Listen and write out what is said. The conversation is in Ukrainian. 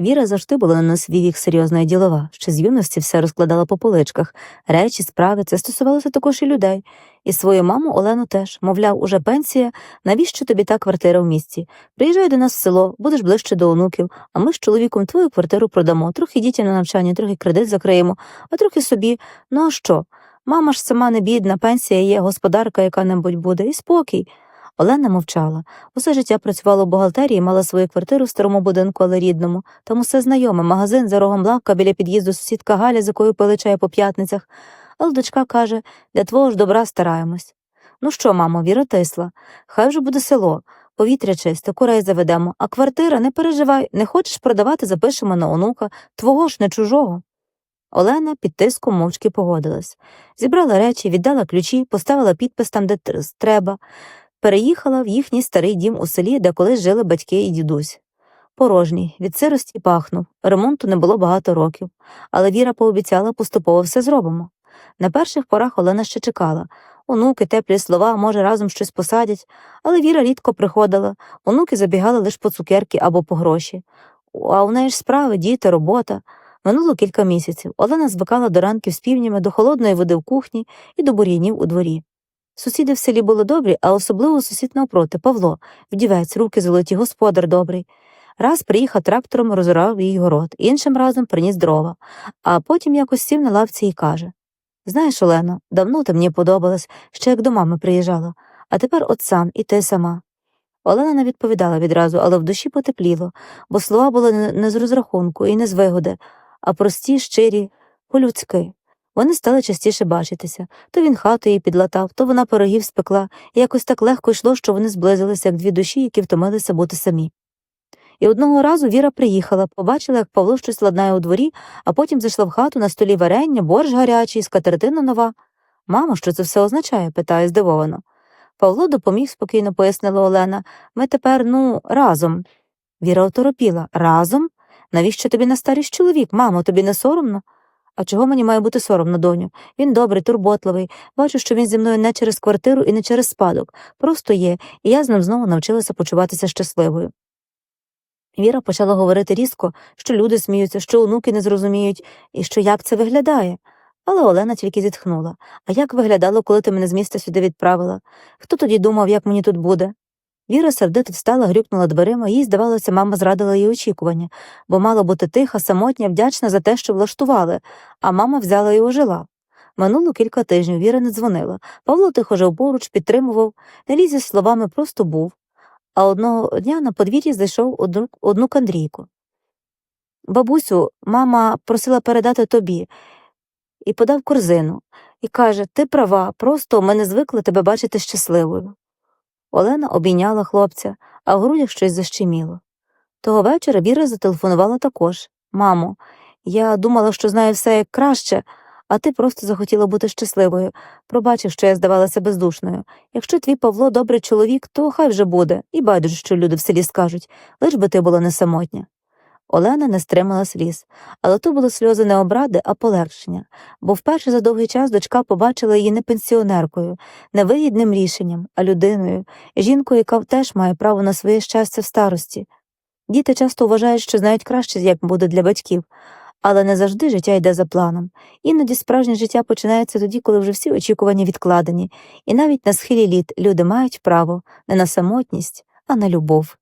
Віра завжди була на свій вік серйозна і ділова, ще з юності все розкладала по поличках. Речі, справи, це стосувалося також і людей. І свою маму Олену теж, мовляв, уже пенсія, навіщо тобі та квартира в місті? Приїжджай до нас в село, будеш ближче до онуків, а ми з чоловіком твою квартиру продамо, трохи дітям на навчання, трохи кредит закриємо, а трохи собі. Ну а що? Мама ж сама не бідна, пенсія є, господарка яка-небудь буде, і спокій. Олена мовчала. Усе життя працювала в бухгалтерії, мала свою квартиру в старому будинку, але рідному. Там усе знайоме, магазин за рогом лавка біля під'їзду сусідка Галя, з якою пили чай по п'ятницях. Але дочка каже, для твого ж добра стараємось. Ну що, мамо, Віра тисла, хай вже буде село, повітря чисте, курей заведемо, а квартира, не переживай, не хочеш продавати, запишемо на онука, твого ж не чужого. Олена під тиском мовчки погодилась. Зібрала речі, віддала ключі, поставила підпис там, де треба, переїхала в їхній старий дім у селі, де колись жили батьки і дідусь. Порожній, від сирості пахнув, ремонту не було багато років, але Віра пообіцяла, поступово все зробимо. На перших порах Олена ще чекала. Онуки, теплі слова, може, разом щось посадять, але Віра рідко приходила, онуки забігали лише по цукерки або по гроші. А у неї ж справи, діти, робота. Минуло кілька місяців. Олена звикала до ранків з півнями, до холодної води в кухні і до бур'янів у дворі. Сусіди в селі були добрі, а особливо сусід навпроти Павло, вдівець, руки золоті, господар добрий. Раз приїхав трактором, розорав її город, іншим разом приніс дрова, а потім якось сів на лавці і каже Знаєш, Олено, давно ти мені подобалась, ще як до мами приїжджала, а тепер от сам і ти сама. Олена не відповідала відразу, але в душі потепліло, бо слова були не з розрахунку і не з вигоди, а прості, щирі, по-людськи. Вони стали частіше бачитися то він хату її підлатав, то вона пирогів спекла, і якось так легко йшло, що вони зблизилися, як дві душі, які втомилися бути самі. І одного разу Віра приїхала, побачила, як Павло щось ладнає у дворі, а потім зайшла в хату на столі варення, борщ гарячий, скатертина нова. Мамо, що це все означає? питає здивовано. Павло допоміг, спокійно пояснила Олена. Ми тепер, ну, разом. Віра оторопіла. Разом? Навіщо тобі на старість чоловік? Мамо, тобі не соромно? А чого мені має бути соромно, доню? Він добрий, турботливий. Бачу, що він зі мною не через квартиру і не через спадок. Просто є, і я з ним знову навчилася почуватися щасливою. Віра почала говорити різко, що люди сміються, що онуки не зрозуміють, і що як це виглядає. Але Олена тільки зітхнула. А як виглядало, коли ти мене з міста сюди відправила? Хто тоді думав, як мені тут буде? Віра сердито встала, грюкнула дверима, їй, здавалося, мама зрадила її очікування, бо мала бути тиха, самотня, вдячна за те, що влаштували, а мама взяла і ожила. Минуло кілька тижнів Віра не дзвонила. Павло тихо жив поруч, підтримував, не ліз із словами, просто був. А одного дня на подвір'ї зайшов одну, одну Андрійку. Бабусю, мама просила передати тобі і подав корзину, і каже Ти права, просто ми не звикли тебе бачити щасливою. Олена обійняла хлопця, а в грудях щось защеміло. Того вечора Віра зателефонувала також Мамо, я думала, що знаю все як краще, а ти просто захотіла бути щасливою. Пробачив, що я здавалася бездушною. Якщо твій Павло добрий чоловік, то хай вже буде, і байдуже, що люди в селі скажуть, лиш би ти була не самотня. Олена не стримала сліз, але то були сльози не обради, а полегшення, бо вперше за довгий час дочка побачила її не пенсіонеркою, не вигідним рішенням, а людиною, жінкою, яка теж має право на своє щастя в старості. Діти часто вважають, що знають краще, як буде для батьків, але не завжди життя йде за планом. Іноді справжнє життя починається тоді, коли вже всі очікування відкладені, і навіть на схилі літ люди мають право не на самотність, а на любов.